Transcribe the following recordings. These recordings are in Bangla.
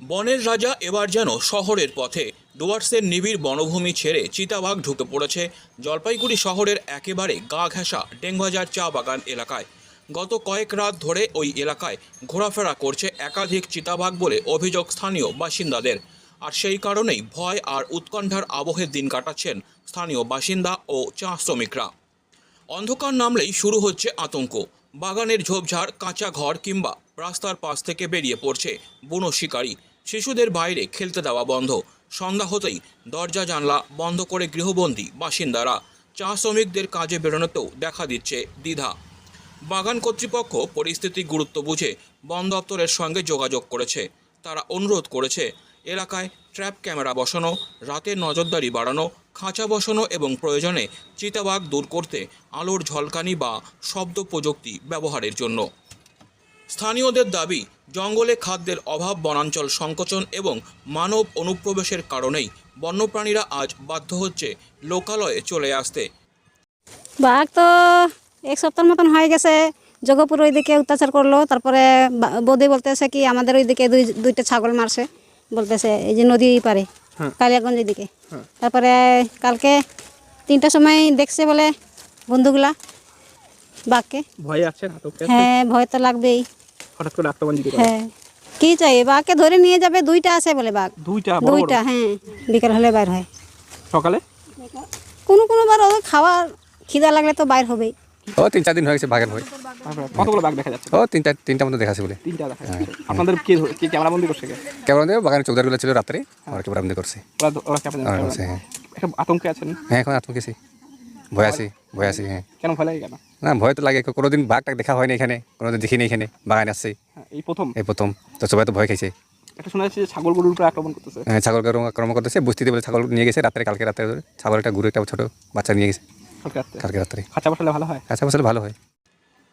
বনের রাজা এবার যেন শহরের পথে। ডুয়ার্সের নিবিড় বনভূমি ছেড়ে চিতাবাঘ ঢুকে পড়েছে। জলপাইগুড়ি শহরের একেবারে গা ঘেঁষা ডেঙ্গাজার চা বাগান এলাকায়। গত কয়েক রাত ধরে ওই এলাকায় ঘোরাফেরা করছে একাধিক চিতাবাঘ বলে অভিযোগ স্থানীয় বাসিন্দাদের। আর সেই কারণেই ভয় আর উৎকণ্ঠার আবহে দিন কাটাচ্ছেন স্থানীয় বাসিন্দা ও চা শ্রমিকরা। অন্ধকার নামলেই শুরু হচ্ছে আতঙ্ক। বাগানের ঝোপঝাড়, কাঁচা ঘর কিংবা রাস্তার পাশ থেকে বেরিয়ে পড়ছে বুনো শিকারী। শিশুদের বাইরে খেলতে দেওয়া বন্ধ। সন্ধ্যা হতেই দরজা জানলা বন্ধ করে গৃহবন্দী বাসিন্দারা চা শ্রমিকদের কাজে বেরোনোতেও দেখা দিচ্ছে দ্বিধা। বাগান কর্তৃপক্ষ পরিস্থিতি গুরুত্ব বুঝে বন দপ্তরের সঙ্গে যোগাযোগ করেছে। তারা অনুরোধ করেছে, এলাকায় ট্র্যাপ ক্যামেরা বসানো রাতের নজরদারি বাড়ানো, খাঁচা বসানো এবং প্রয়োজনে চিতাবাঘ দূর করতে আলোর ঝলকানি বা শব্দ প্রযুক্তি ব্যবহারের জন্য। স্থানীয়দের দাবি জঙ্গলে খাদ্যের অভাব বনাঞ্চল সংকোচন এবং মানব অনুপ্রবেশের কারণেই বন্যপ্রাণীরা আজ বাধ্য হচ্ছে লোকালয়ে চলে আসতে। বাঘ তো এক সপ্তাহ মতন হয়ে গেছে। জগপুর ওইদিকে অত্যাচার করল তারপরে বা- বৌদি বলতেছে কি আমাদের ওইদিকে দুই দুইটা ছাগল মারছে। বলতেছে এই যে নদী পারে কালিয়াগঞ্জের দিকে তারপরে কালকে তিনটার সময় দেখছে বলে বন্ধুগুলা বাঘকে ভয়ে আছেন আতঙ্কে হ্যাঁ ভয় তো লাগবেই। হঠাৎ করে আক্রমণ যদি হ্যাঁ। কি চাই? বাঘকে ধরে নিয়ে যাবে দুইটা আছে বলে বাঘ। দুইটা দুইটা হ্যাঁ। বিকেল হলে বাইর হয়। সকালে? কোনো কোনো বার ওদের খাওয়ার খিদা লাগলে তো বাইর হবেই। ও তিন চার দিন হয়ে গেছে বাঘের ভয়। কতগুলো বাঘ দেখা যাচ্ছে? ও তিনটা তিনটা মতো দেখাছে বলে। তিনটা দেখা আপনাদের কে ক্যামেরা বন্দি করছে কে? কেমন দেবে বাগানের চৌদারগুলো ছিল রাত্রে আর কেমন বন্দি করছে। ওরা ওরা হ্যাঁ। আতঙ্কে আছেন? হ্যাঁ এখন আতঙ্কেছি ভয় আছি ভয় আছি হ্যাঁ। কেন ভয় লাগে কেন? না ভয় তো লাগে। কোনোদিন বাঘটাক দেখা হয়নি এখানে কোনোদিন দেখিনি এখানে বাগান আসছে হ্যাঁ, এই প্রথম? এই প্রথম। তো সবাই তো ভয় খাইছে। একটা শোনা যাচ্ছে যে ছাগল গরুর উপরে আক্রমণ করতেছে। হ্যাঁ, ছাগল আক্রমণ করতেছে বস্তিতে বলে ছাগল নিয়ে গেছে রাত্রে কালকে রাত্রে ছাগল একটা গুরু একটা ছোটো বাচ্চা নিয়ে গেছে। কালকে রাত্রে? খাঁচা বসালে ভালো হয়? আচ্ছা বসলে ভালো হয়।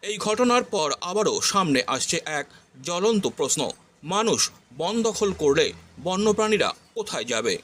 এই ঘটনার পর আবারও সামনে আসছে এক জ্বলন্ত প্রশ্ন। মানুষ বন দখল করলে বন্যপ্রাণীরা কোথায় যাবে?